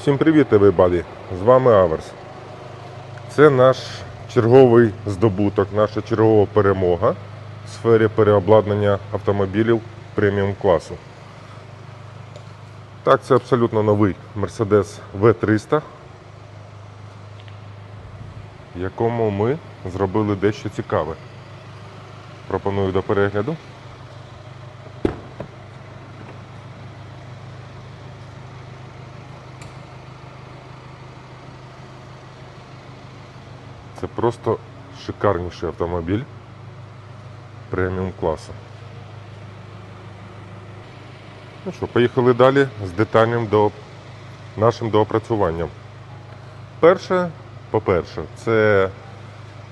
Всім привіт, everybody! З вами Аверс. Це наш черговий здобуток, наша чергова перемога в сфері переобладнання автомобілів преміум класу. Так, це абсолютно новий Mercedes V300, в якому ми зробили дещо цікаве. Пропоную до перегляду. Це просто шикарніший автомобіль преміум класу. Ну що, поїхали далі з детальним до нашим доопрацюванням. Перше, по-перше, це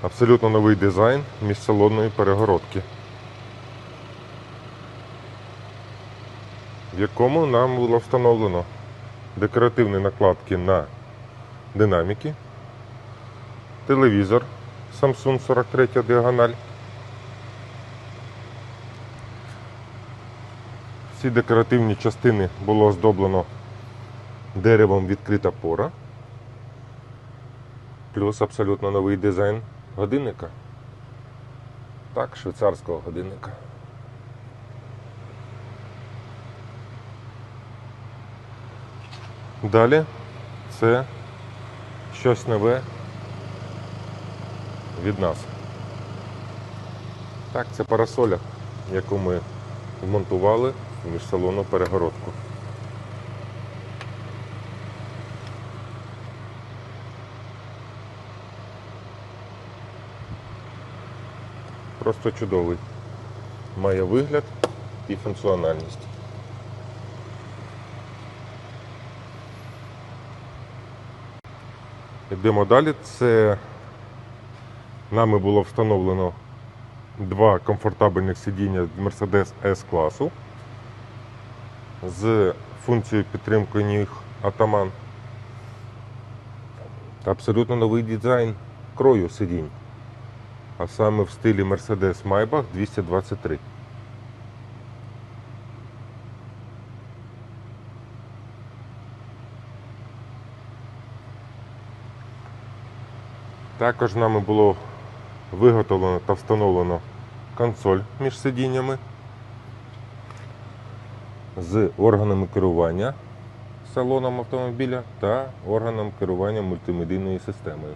абсолютно новий дизайн міжсалонної перегородки, в якому нам було встановлено декоративні накладки на динаміки, телевізор Samsung 43 діагональ. Всі декоративні частини було оздоблено деревом відкрита пора. Плюс абсолютно новий дизайн годинника. Так, швейцарського годинника. Далі це щось нове від нас. Так, це парасоля, яку ми вмонтували в міжсалонну перегородку. Просто чудовий. Має вигляд і функціональність. Йдемо далі. Це нами було встановлено два комфортабельних сидіння Mercedes S класу з функцією підтримки ніг Атаман. Абсолютно новий дизайн крою сидінь. А саме в стилі Mercedes Maybach 223. Також нами було виготовлено та встановлено консоль між сидіннями з органами керування салоном автомобіля та органом керування мультимедійною системою.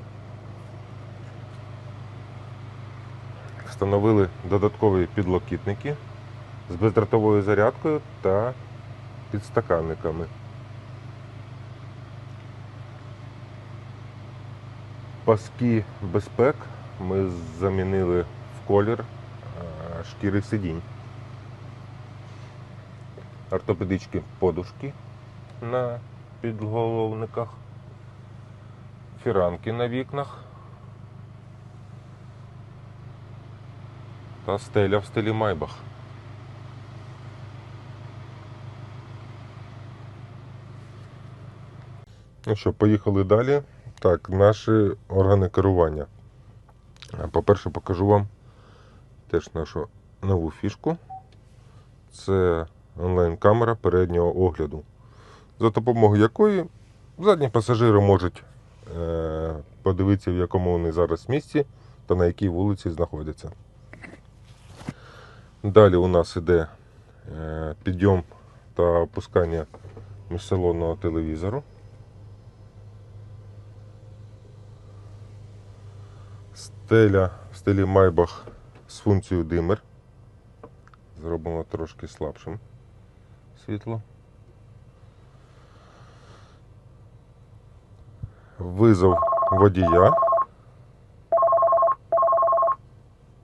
Встановили додаткові підлокітники з бездротовою зарядкою та підстаканниками. Паски безпек ми замінили в колір е, шкіри сидінь. Ортопедичні подушки на підголовниках, фіранки на вікнах та стеля в стилі Майбах. Ну що, поїхали далі. Так, наші органи керування. А, По-перше, покажу вам теж нашу нову фішку. Це онлайн-камера переднього огляду, за допомогою якої задні пасажири можуть е, подивитися, в якому вони зараз місці та на якій вулиці знаходяться. Далі у нас іде е, підйом та опускання міжсалонного телевізору. Стеля в стилі Майбах з функцією димер. Зробимо трошки слабшим світло. Визов водія.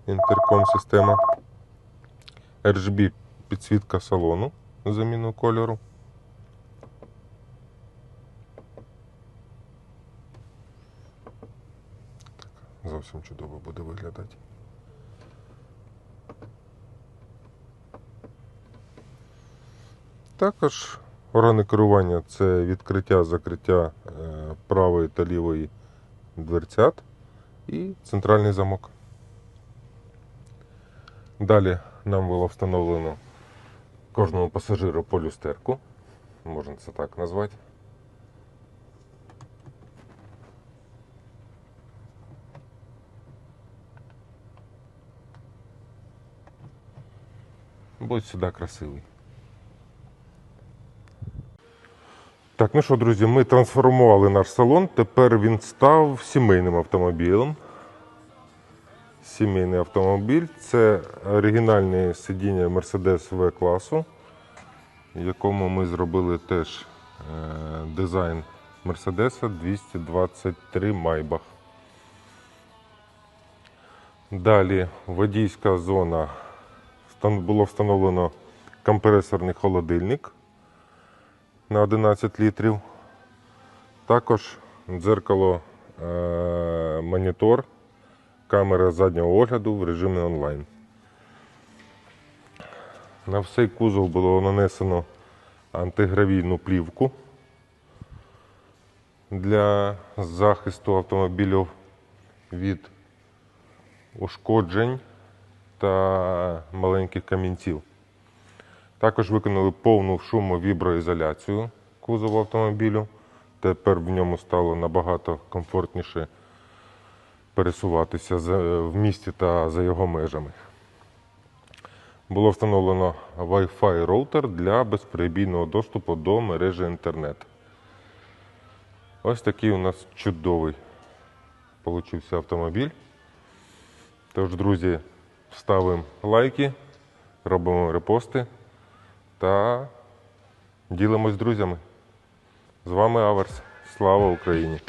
Інтерком система. RGB підсвітка салону заміну кольору. Зовсім чудово буде виглядати. Також органи керування це відкриття, закриття е, правої та лівої дверцят і центральний замок. Далі нам було встановлено кожному пасажиру по люстерку, можна це так назвати. Будь сюди красивий. Так, ну що, друзі, ми трансформували наш салон. Тепер він став сімейним автомобілем. Сімейний автомобіль це оригінальне сидіння Mercedes V класу, якому ми зробили теж е, дизайн Mercedes 223 Maybach. Далі водійська зона було встановлено компресорний холодильник на 11 літрів. Також дзеркало е, монітор, камера заднього огляду в режимі онлайн. На всей кузов було нанесено антигравійну плівку для захисту автомобілів від ушкоджень та маленьких камінців. Також виконали повну шумовіброізоляцію кузову автомобілю. Тепер в ньому стало набагато комфортніше пересуватися в місті та за його межами. Було встановлено Wi-Fi роутер для безперебійного доступу до мережі інтернет. Ось такий у нас чудовий получився автомобіль. Тож, друзі, ставимо лайки, робимо репости та ділимось з друзями. З вами Аверс. Слава Україні!